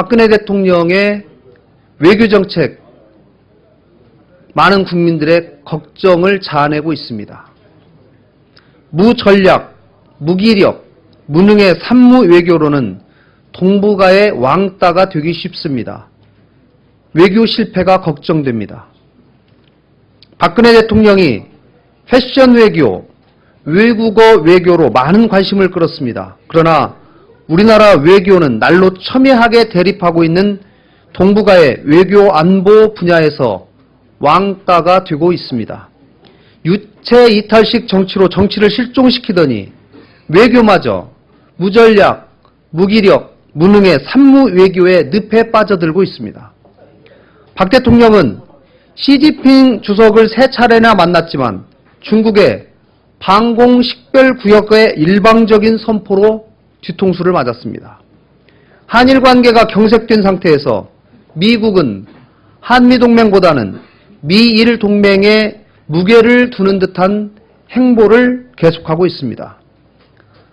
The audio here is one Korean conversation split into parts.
박근혜 대통령의 외교 정책 많은 국민들의 걱정을 자아내고 있습니다. 무전략, 무기력, 무능의 산무 외교로는 동북아의 왕따가 되기 쉽습니다. 외교 실패가 걱정됩니다. 박근혜 대통령이 패션 외교, 외국어 외교로 많은 관심을 끌었습니다. 그러나 우리나라 외교는 날로 첨예하게 대립하고 있는 동북아의 외교 안보 분야에서 왕따가 되고 있습니다. 유체 이탈식 정치로 정치를 실종시키더니 외교마저 무전략, 무기력, 무능의 산무 외교의 늪에 빠져들고 있습니다. 박 대통령은 시진핑 주석을 세 차례나 만났지만 중국의 방공 식별 구역의 일방적인 선포로 뒤통수를 맞았습니다. 한일 관계가 경색된 상태에서 미국은 한미동맹보다는 미일 동맹에 무게를 두는 듯한 행보를 계속하고 있습니다.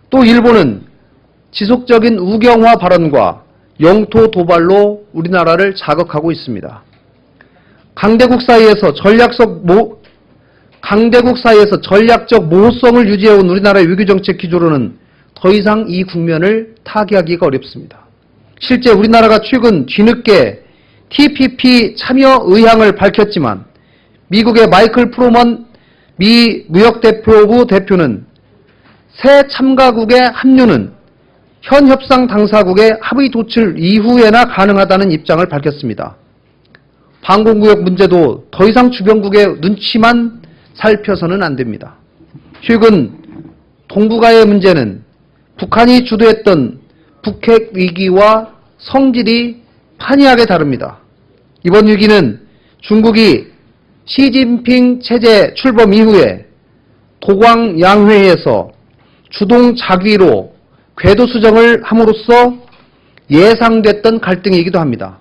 또 일본은 지속적인 우경화 발언과 영토 도발로 우리나라를 자극하고 있습니다. 강대국 사이에서 전략적 모, 강대국 사이에서 전략적 모호성을 유지해온 우리나라의 외교정책 기조로는 더 이상 이 국면을 타개하기가 어렵습니다. 실제 우리나라가 최근 뒤늦게 TPP 참여 의향을 밝혔지만 미국의 마이클 프로먼 미 무역대표부 대표는 새 참가국의 합류는 현 협상 당사국의 합의 도출 이후에나 가능하다는 입장을 밝혔습니다. 방공구역 문제도 더 이상 주변국의 눈치만 살펴서는 안 됩니다. 최근 동북아의 문제는 북한이 주도했던 북핵 위기와 성질이 판이하게 다릅니다. 이번 위기는 중국이 시진핑 체제 출범 이후에 도광양회에서 주동 자위로 궤도 수정을 함으로써 예상됐던 갈등이기도 합니다.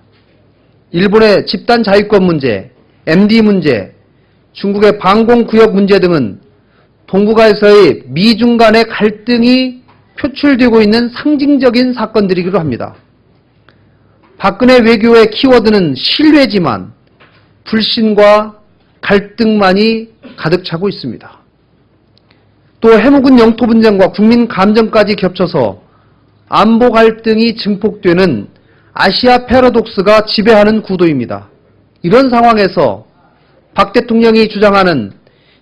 일본의 집단 자유권 문제, MD 문제, 중국의 방공구역 문제 등은 동북아에서의 미중 간의 갈등이 표출되고 있는 상징적인 사건들이기도 합니다. 박근혜 외교의 키워드는 신뢰지만 불신과 갈등만이 가득 차고 있습니다. 또 해묵은 영토 분쟁과 국민 감정까지 겹쳐서 안보 갈등이 증폭되는 아시아 패러독스가 지배하는 구도입니다. 이런 상황에서 박 대통령이 주장하는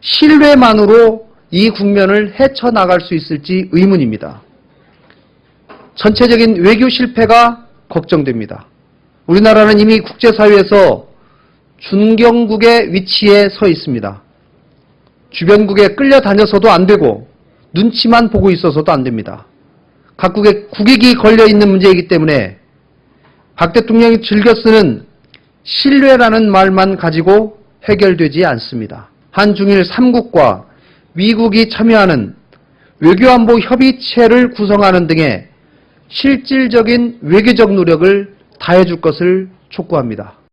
신뢰만으로 이 국면을 헤쳐나갈 수 있을지 의문입니다. 전체적인 외교 실패가 걱정됩니다. 우리나라는 이미 국제사회에서 준경국의 위치에 서 있습니다. 주변국에 끌려다녀서도 안 되고 눈치만 보고 있어서도 안 됩니다. 각국의 국익이 걸려 있는 문제이기 때문에 박 대통령이 즐겨 쓰는 신뢰라는 말만 가지고 해결되지 않습니다. 한중일 3국과 미국이 참여하는 외교안보 협의체를 구성하는 등의 실질적인 외교적 노력을 다해줄 것을 촉구합니다.